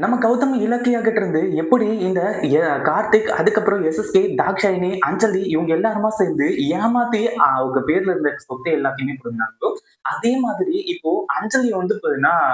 நம்ம கௌதம் இலக்கியா கிட்ட இருந்து எப்படி இந்த கார்த்திக் அதுக்கப்புறம் எஸ்எஸ்கே தாக்ஷாயினி அஞ்சலி இவங்க எல்லாருமா சேர்ந்து ஏமாத்தி அவங்க பேர்ல இருந்த சொத்தை எல்லாத்தையுமே கொடுத்தாங்களோ அதே மாதிரி இப்போ அஞ்சலி வந்து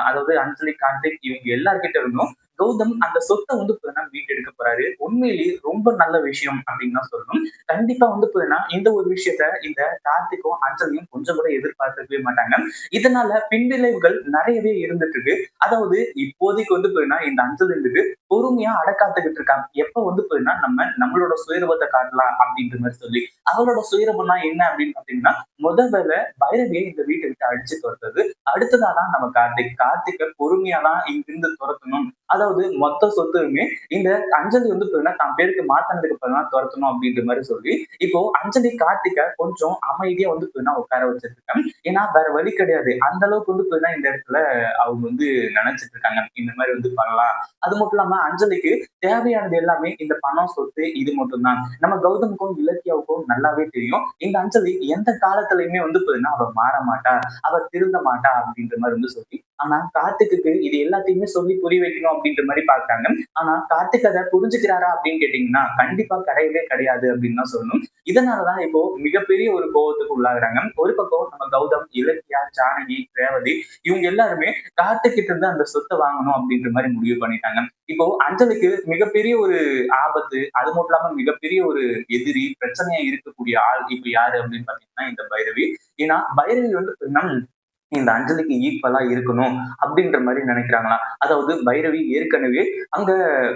அதாவது அஞ்சலி கார்த்திக் இவங்க எல்லார்கிட்ட இருந்தும் கௌதம் அந்த சொத்தை வந்து பாத்தீங்கன்னா மீட்டெடுக்க போறாரு. உண்மையிலேயே ரொம்ப நல்ல விஷயம் அப்படின்னு தான் சொல்லணும். கண்டிப்பா வந்து பாத்தீங்கன்னா இந்த ஒரு விஷயத்த இந்த கார்த்திக்கும் அஞ்சலியும் கொஞ்சம் கூட எதிர்பார்த்திருக்கவே மாட்டாங்க. இதனால பின்விளைவுகள் நிறையவே இருந்துட்டு இருக்கு. அதாவது இப்போதைக்கு வந்து போயினா இந்த அஞ்சல் இருந்துட்டு பொறுமையா அடக்காத்துக்கிட்டு இருக்காங்க. எப்ப வந்து போயின்னா நம்ம நம்மளோட சுயரூபத்தை காட்டலாம் அப்படின்ற மாதிரி சொல்லி அவளோட சுயரூபம்னா என்ன அப்படின்னு பாத்தீங்கன்னா முதல்ல பைரவியை இந்த வீட்டை விட்டு அடிச்சு துரத்துறது. அடுத்ததாதான் நம்ம கார்த்திக். கார்த்திகை பொறுமையா தான் இங்கிருந்து துரத்தணும். அதாவது மொத்த சொத்துமே இந்த அஞ்சலி வந்து பாத்தீங்கன்னா தான் பேருக்கு மாத்தினதுக்கு அப்புறம் துரத்தணும் அப்படின்ற மாதிரி சொல்லி இப்போ அஞ்சலி கார்த்திகை கொஞ்சம் அமைதியா வந்து பாத்தீங்கன்னா உட்கார வச்சிருக்காங்க ஏன்னா வேற வழி கிடையாது. அந்த அளவுக்கு வந்து பாத்தீங்கன்னா இந்த இடத்துல அவங்க வந்து நினைச்சிட்டு இருக்காங்க. இந்த மாதிரி வந்து பண்ணலாம். அது மட்டும் இல்லாம அஞ்சலிக்கு தேவையானது எல்லாமே இந்த பணம் சொத்து இது மட்டும்தான். நம்ம கௌதமுக்கும் இலக்கியாவுக்கும் நல்லாவே தெரியும். இந்த அஞ்சலி எந்த காலத்துலயுமே வந்து பாத்தீங்கன்னா அவ மாற மாட்டா அவ திருந்த மாட்டா அப்படின்ற மாதிரி வந்து சொல்லி ஆனா கார்த்திக்கு இது எல்லாத்தையுமே சொல்லி புரிய வைக்கணும் அப்படின்ற மாதிரி பாக்குறாங்க ஆனா கார்த்திக் அதை புரிஞ்சுக்கிறாரா அப்படின்னு கேட்டீங்கன்னா கண்டிப்பா கிடையவே கிடையாது அப்படின்னு தான் சொல்லணும். இதனாலதான் இப்போ மிகப்பெரிய ஒரு கோவத்துக்கு உள்ளாகுறாங்க. ஒரு பக்கம் நம்ம கௌதம் இலக்கியா ஜானகி ரேவதி இவங்க எல்லாருமே கார்த்திக்கிட்ட இருந்து அந்த சொத்தை வாங்கணும் அப்படின்ற மாதிரி முடிவு பண்ணிட்டாங்க. இப்போ அஞ்சலுக்கு மிகப்பெரிய ஒரு ஆபத்து அது மட்டும் இல்லாம மிகப்பெரிய ஒரு எதிரி பிரச்சனையா இருக்கக்கூடிய ஆள் இப்ப யாரு அப்படின்னு பாத்தீங்கன்னா இந்த பைரவி. ஏன்னா பைரவி வந்து பாத்தீங்கன்னா இந்த அஞ்சலிக்கு ஈக்குவலா இருக்கணும் அப்படின்ற மாதிரி நினைக்கிறாங்களாம். அதாவது பைரவி ஏற்கனவே அங்க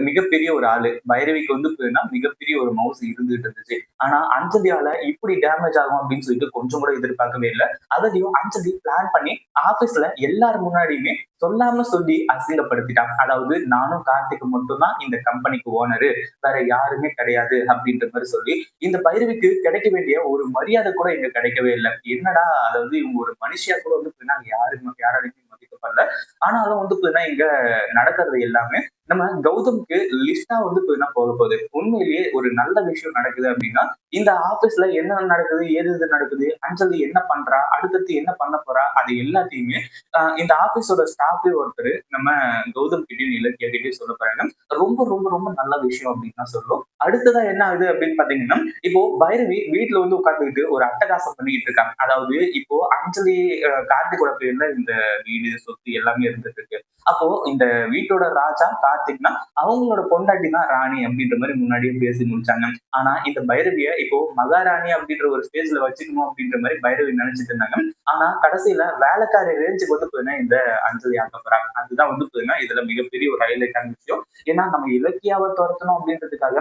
மிகப்பெரிய ஒரு ஆளு. பைரவிக்கு வந்து மிகப்பெரிய ஒரு மவுஸ் இருந்துகிட்டு இருந்துச்சு. ஆனா அஞ்சலியால இப்படி டேமேஜ் ஆகும் அப்படின்னு சொல்லிட்டு கொஞ்சம் கூட எதிர்பார்க்கவே இல்லை. அதையும் அஞ்சலி பிளான் பண்ணி ஆபீஸ்ல எல்லார் முன்னாடியுமே சொல்லாம சொல்லி அசிங்கப்படுத்திட்டாங்க அதாவது நானும் கார்த்திக் மட்டும்தான் இந்த கம்பெனிக்கு ஓனரு வேற யாருமே கிடையாது அப்படின்ற மாதிரி சொல்லி இந்த பைரவிக்கு கிடைக்க வேண்டிய ஒரு மரியாதை கூட இங்க கிடைக்கவே இல்லை. என்னடா அதாவது இவங்க ஒரு மனுஷியா கூட வந்து பாத்தீங்கன்னா யாருமே யாராலையுமே மதிக்கப்படல. ஆனாலும் வந்து பாத்தீங்கன்னா இங்க நடக்கிறது எல்லாமே நம்ம கௌதம்க்கு லிஸ்டா வந்து போய் போக போகுது. உண்மையிலேயே ஒரு நல்ல விஷயம் நடக்குது அப்படின்னா இந்த ஆபீஸ்ல என்ன நடக்குது ஏது எது நடக்குது அஞ்சலி என்ன பண்றா அடுத்தடுத்து என்ன பண்ண போறா அது எல்லாத்தையுமே ஆஹ் இந்த ஆபீஸோட ஸ்டாஃபே ஒருத்தர் நம்ம கௌதம் கிட்டே இலக்கிய கிட்டயும் சொல்ல போறாங்க. ரொம்ப ரொம்ப ரொம்ப நல்ல விஷயம் அப்படின்னு தான் சொல்லும் அடுத்ததா என்ன ஆகுது அப்படின்னு பாத்தீங்கன்னா இப்போ பைரவி வீட்டுல வந்து உட்காந்துக்கிட்டு ஒரு அட்டகாசம் பண்ணிக்கிட்டு இருக்காங்க அதாவது இப்போ அஞ்சலி கார்த்திகோட பேர்ல இந்த வீடு சொத்து எல்லாமே இருந்துட்டு இருக்கு. அப்போ இந்த வீட்டோட ராஜா பார்த்தீங்கன்னா அவங்களோட பொண்டாட்டி தான் ராணி அப்படின்ற மாதிரி முன்னாடியே பேசி முடிச்சாங்க. ஆனா இந்த பைரவிய இப்போ மகாராணி அப்படின்ற ஒரு ஸ்டேஜ்ல வச்சுக்கணும் அப்படின்ற மாதிரி பைரவி நினைச்சிட்டு இருந்தாங்க. ஆனா கடைசியில வேலைக்காரி ரேஞ்சுக்கு வந்து போதுன்னா இந்த அஞ்சலி ஆக்க போறாங்க. அதுதான் வந்து போதுன்னா இதுல மிகப்பெரிய ஒரு ஹைலைட்டான விஷயம். ஏன்னா நம்ம இலக்கியாவை துரத்தணும் அப்படின்றதுக்காக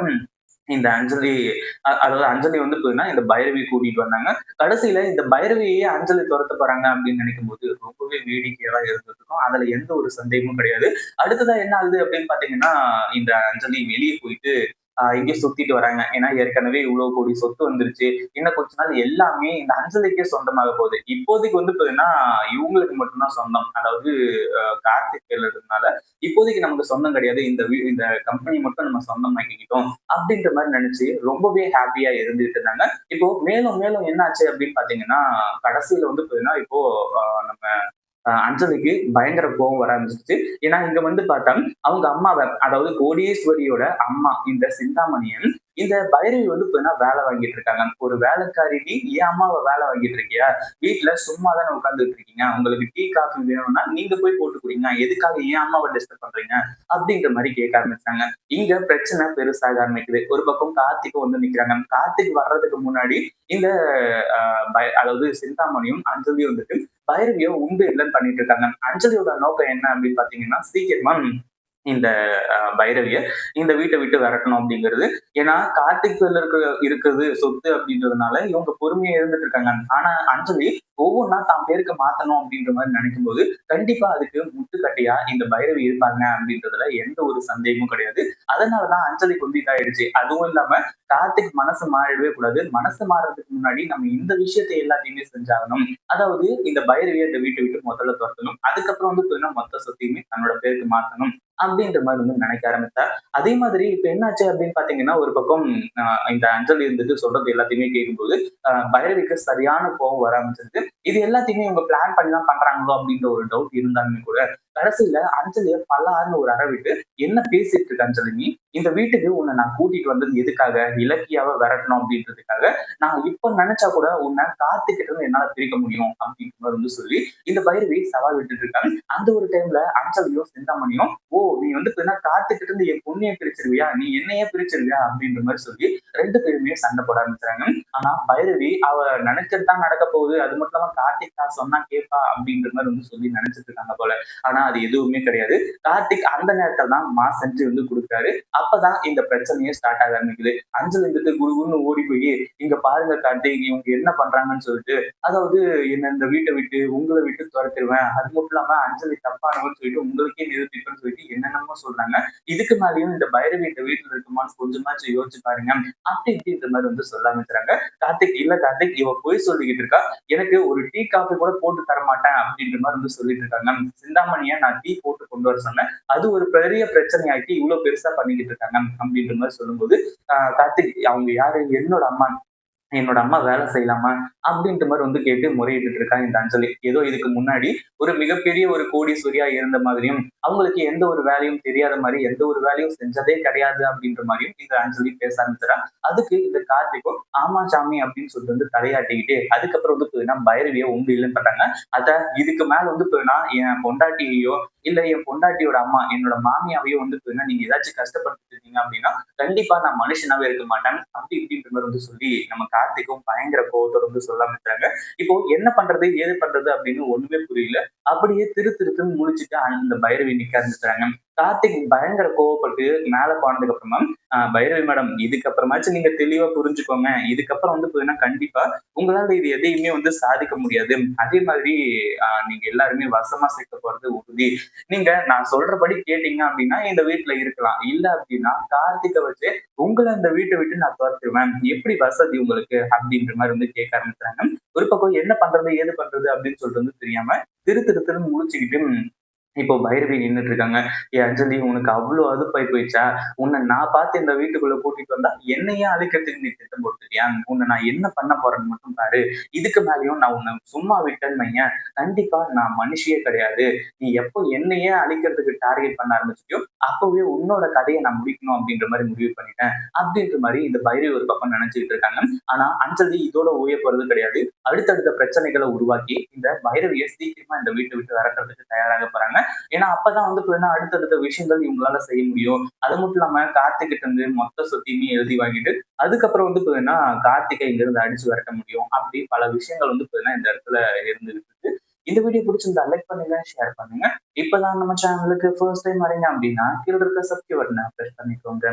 இந்த அஞ்சலி அதாவது அஞ்சலி வந்து போயின்னா இந்த பைரவி கூட்டிட்டு வந்தாங்க. கடைசியில இந்த பைரவியே அஞ்சலி துரத்த போறாங்க அப்படின்னு நினைக்கும் போது ரொம்பவே வேடிக்கையா இருந்துருக்கும் அதுல எந்த ஒரு சந்தேகமும் கிடையாது. அடுத்ததா என்ன ஆகுது அப்படின்னு பாத்தீங்கன்னா இந்த அஞ்சலி வெளியே போயிட்டு இங்கே சுத்திட்டு வராங்க. ஏன்னா ஏற்கனவே இவ்வளவு கோடி சொத்து வந்துருச்சு. இன்னும் கொஞ்ச நாள் எல்லாமே இந்த அஞ்சலிக்கே சொந்தமாக போகுது. இப்போதைக்கு வந்து பாத்தீங்கன்னா இவங்களுக்கு மட்டும்தான் சொந்தம். அதாவது ஆஹ் கார்த்திக் இப்போதைக்கு நமக்கு சொந்தம் கிடையாது. இந்த இந்த கம்பெனி மட்டும் நம்ம சொந்தமாக்கிக்கிட்டோம் அப்படின்ற மாதிரி நினைச்சு ரொம்பவே ஹாப்பியா இருந்துட்டு இருந்தாங்க. இப்போ மேலும் மேலும் என்ன ஆச்சு அப்படின்னு பாத்தீங்கன்னா கடைசியில வந்து பாத்தீங்கன்னா இப்போ நம்ம அஞ்சலிக்கு பயங்கர கோபம் வர ஆரம்பிச்சிருச்சு. ஏன்னா இங்க வந்து பார்த்தா அவங்க அம்மாவை அதாவது கோடீஸ்வரியோட அம்மா இந்த சிந்தாமணியன் இந்த பைரவி வந்து பார்த்தீங்கன்னா வேலை வாங்கிட்டு இருக்காங்க? ஒரு வேலைக்காரி நீ என் அம்மாவை வேலை வாங்கிட்டு இருக்கியா? வீட்டுல சும்மா தானே உட்காந்துட்டு இருக்கீங்க. உங்களுக்கு டீ காஃபி வேணும்னா நீங்க போய் போட்டு குடிங்க. எதுக்காக என் அம்மாவை டிஸ்டர்ப் பண்றீங்க? அப்படின்ற மாதிரி கேட்க ஆரம்பிச்சாங்க. இங்க பிரச்சனை பெருசாக ஆரம்பிக்குது. ஒரு பக்கம் கார்த்திக் வந்து நிக்கிறாங்க. கார்த்திக் வர்றதுக்கு முன்னாடி இந்த அதாவது சிந்தாமணியும் அஞ்சலியும் வந்துட்டு பைரவியும் உண்டு இல்லைன்னு பண்ணிட்டு இருக்காங்க. அஞ்சலியோட நோக்கம் என்ன அப்படின்னு பாத்தீங்கன்னா சீக்கிரமா இந்த ஆஹ், பைரவிய இந்த வீட்டை விட்டு விரட்டணும் அப்படிங்கிறது. ஏன்னா கார்த்திக் இருக்கிற இருக்க இருக்குது சொத்து அப்படின்றதுனால இவங்க பொறுமையா இருந்துட்டு இருக்காங்க. ஆனா அஞ்சலி ஒவ்வொன்றா தான் பேருக்கு மாத்தணும் அப்படின்ற மாதிரி நினைக்கும் போது கண்டிப்பா அதுக்கு முட்டுக்கட்டையா இந்த பைரவி இருப்பாங்க அப்படின்றதுல எந்த ஒரு சந்தேகமும் கிடையாது. அதனாலதான் அஞ்சலிக்கு வந்து இதாயிடுச்சு. அதுவும் இல்லாம கார்த்திக் மனசு மாறிடவே கூடாது. மனசு மாறுறதுக்கு முன்னாடி நம்ம இந்த விஷயத்தை எல்லாத்தையுமே செஞ்சாகணும். அதாவது இந்த பைரவியை இந்த வீட்டை விட்டு முதல்ல துரத்தணும். அதுக்கப்புறம் வந்து பார்த்தீங்கன்னா மொத்த சொத்தையுமே தன்னோட பேருக்கு மாத்தணும். அப்படின்ற மாதிரி வந்து நினைக்க ஆரம்பித்தார் அதே மாதிரி இப்ப என்னாச்சு அப்படின்னு பாத்தீங்கன்னா ஒரு பக்கம் இந்த அஞ்சல் இருந்துட்டு சொல்றது எல்லாத்தையுமே கேட்கும்போது ஆஹ் பைரவிக்கு சரியான கோபம் வர ஆரம்பிச்சிருக்கு. இது எல்லாத்தையுமே இவங்க பிளான் பண்ணி தான் பண்றாங்களோ அப்படின்ற ஒரு டவுட் இருந்தாலுமே கூட கடைசியில அஞ்சலிய பல்லாருன்னு ஒரு அறை விட்டு என்ன பேசிட்டு இருக்க அஞ்சலி இந்த வீட்டுக்கு உன்னை நான் கூட்டிட்டு வந்தது எதுக்காக? இலக்கியாவை விரட்டணும் அப்படின்றதுக்காக. நான் இப்ப நினைச்சா கூட உன்னை காத்துக்கிட்டு இருந்து என்னால பிரிக்க முடியும் அப்படின்ற மாதிரி வந்து சொல்லி இந்த பைரவி சவால் விட்டுட்டு இருக்காங்க. அந்த ஒரு டைம்ல அஞ்சலியும் சிந்தாமணியும் ஓ நீ வந்து காத்துக்கிட்டு இருந்து என் பொண்ணைய பிரிச்சிருவியா? நீ என்னையே பிரிச்சிருவியா? அப்படின்ற மாதிரி சொல்லி ரெண்டு பேருமே சண்டை போட ஆரம்பிச்சாங்க ஆனா பைரவி அவ நினைச்சது தான் நடக்க போகுது. அது மட்டும் இல்லாம கார்த்திக் நான் சொன்னா கேட்பா அப்படின்ற மாதிரி வந்து சொல்லி நினைச்சிட்டு இருக்காங்க போல. ஆனா அது எதுவுமே கிடையாது. கார்த்திக் அந்த நேரத்துல தான் மா செஞ்சு வந்து கொடுக்குறாரு. அப்பதான் இந்த பிரச்சனையே ஸ்டார்ட் ஆக ஆரம்பிக்குது. அஞ்சல் இருந்துட்டு குருகுன்னு ஓடி போய் இங்க பாருங்க கார்த்திக் இவங்க என்ன பண்றாங்கன்னு சொல்லிட்டு அதாவது என்ன இந்த வீட்டை விட்டு உங்களை விட்டு துரத்திடுவேன். அது மட்டும் இல்லாம அஞ்சலி தப்பானவன்னு சொல்லிட்டு உங்களுக்கே நிரூபிப்பேன்னு சொல்லிட்டு என்னென்னமோ சொல்றாங்க. இதுக்கு மேலேயும் இந்த பைரவி இந்த வீட்டுல இருக்குமான்னு கொஞ்சமாச்சும் யோசிச்சு பாருங்க. அப்படி இப்படின்ற மாதிரி வந்து சொல்ல ஆரம்பிச்சுறாங்க கார்த்திக் இல்ல கார்த்திக் இவ போய் சொல்லிக்கிட்டு இருக்கா. எனக்கு ஒரு டீ காஃபி கூட போட்டு தர மாட்டேன் அப்படின்ற மாதிரி வந்து சொல்லிட்டு இருக்காங்க. சிந்தாமணிய நான் டீ போட்டு கொண்டு வர சொன்னேன். அது ஒரு பெரிய பிரச்சனையாக்கி இவ்வளவு பெருசா பண்ணிக்கிட்டு இருக்காங்க அப்படின்ற மாதிரி சொல்லும்போது கார்த்திக் அவங்க யாரு? என்னோட அம்மா என்னோட அம்மா வேலை செய்யலாமா அப்படின்ற மாதிரி வந்து கேட்டு முறையிட்டு இருக்காங்க இந்த அஞ்சலி. ஏதோ இதுக்கு முன்னாடி ஒரு மிகப்பெரிய ஒரு கோடீஸ்வரியா இருந்த மாதிரியும் அவங்களுக்கு எந்த ஒரு வேலையும் தெரியாத மாதிரி எந்த ஒரு வேலையும் செஞ்சதே கிடையாது அப்படின்ற மாதிரியும் இந்த அஞ்சலி பேச ஆரம்பிச்சுறா அதுக்கு இந்த கார்த்திகோ ஆமா சாமி அப்படின்னு சொல்லிட்டு வந்து தலையாட்டிக்கிட்டு அதுக்கப்புறம் வந்து போயின்னா பைரவியை உண்டு இல்லைன்னு பண்றாங்க. அத இதுக்கு மேல வந்து நான் என் பொண்டாட்டியோ இல்ல என் பொண்டாட்டியோட அம்மா என்னோட மாமியாவையோ வந்து நீங்க ஏதாச்சும் கஷ்டப்படுத்திட்டு இருக்கீங்க அப்படின்னா கண்டிப்பா நான் மனுஷனாவே இருக்க மாட்டேன். அப்படி இப்படின்ற மாதிரி வந்து சொல்லி நம்ம கார்த்திக்கும் பயங்கர கோவத்தோட வந்து சொல்ல ஆரம்பிச்சாங்க இப்போ என்ன பண்றது ஏது பண்றது அப்படின்னு ஒண்ணுமே புரியல. அப்படியே திரு திருத்துன்னு முடிச்சுட்டு அந்த பைரவி நிக்க ஆரம்பிச்சாங்க கார்த்திக் பயங்கர கோவப்பட்டு மேல போனதுக்கு அப்புறமா பைரவி மேடம் இதுக்கப்புறமாச்சும் நீங்க தெளிவா புரிஞ்சுக்கோங்க. இதுக்கப்புறம் வந்து போதுன்னா கண்டிப்பா உங்களால இது எதையுமே வந்து சாதிக்க முடியாது. அதே மாதிரி ஆஹ் நீங்க எல்லாருமே வசமா சேர்க்க போறது உறுதி. நீங்க நான் சொல்றபடி கேட்டீங்க அப்படின்னா இந்த வீட்டுல இருக்கலாம். இல்ல அப்படின்னா கார்த்திகை வச்சு உங்களை இந்த வீட்டை விட்டு நான் துரத்துருவேன். எப்படி வசதி உங்களுக்கு? அப்படின்ற மாதிரி வந்து கேட்க ஆரம்பிச்சாங்க ஒரு பக்கம் என்ன பண்றது ஏது பண்றது அப்படின்னு சொல்லிட்டு வந்து தெரியாம திரு திரு முடிச்சுக்கிட்டு இப்போ பைரவி நின்றுட்டு இருக்காங்க. ஏ அஞ்சலி உனக்கு அவ்வளவு அதுப்பாய் போயிடுச்சா? உன்னை நான் பார்த்து இந்த வீட்டுக்குள்ள கூட்டிட்டு வந்தா என்னையே அழிக்கிறதுக்கு நீ திட்டம் போட்டுருக்கியா? உன்னை நான் என்ன பண்ண போறேன்னு மட்டும் பாரு. இதுக்கு மேலேயும் நான் உன்னை சும்மா விட்டேன்னு வையன். கண்டிப்பா நான் மனுஷியே கிடையாது. நீ எப்போ என்னையே அழிக்கிறதுக்கு டார்கெட் பண்ண ஆரம்பிச்சிட்டியோ அப்பவே உன்னோட கதையை நான் முடிக்கணும் அப்படின்ற மாதிரி முடிவு பண்ணிட்டேன். அப்படின்ற மாதிரி இந்த பைரவி ஒரு பக்கம் நினைச்சுக்கிட்டு இருக்காங்க. ஆனா அஞ்சலி இதோட ஓய போறது கிடையாது. அடுத்தடுத்த பிரச்சனைகளை உருவாக்கி இந்த பைரவியை சீக்கிரமா இந்த வீட்டை விட்டு விரட்டுறதுக்கு தயாராக போறாங்க. ஏன்னா அப்பதான் வந்து பார்த்தீங்கன்னா அடுத்தடுத்த விஷயங்கள் இவங்களால செய்ய முடியும். அது மட்டும் இல்லாம கார்த்திகிட்ட இருந்து மொத்த சொத்தையுமே எழுதி வாங்கிட்டு அதுக்கப்புறம் வந்து பார்த்தீங்கன்னா கார்த்திகை இங்க இருந்து அடிச்சு விரட்ட முடியும் அப்படி பல விஷயங்கள் வந்து பார்த்தீங்கன்னா இந்த இடத்துல இருந்துருக்கு இந்த வீடியோ பிடிச்சிருந்தா லைக் பண்ணுங்க ஷேர் பண்ணுங்க. இப்பதான் நம்ம சேனலுக்கு ஃபர்ஸ்ட் டைம் வரீங்க அப்படின்னா கீழே இருக்க சப்ஸ்கிரைப் பட்டனை ப்ரெஸ் பண்ணிக்கோங்க.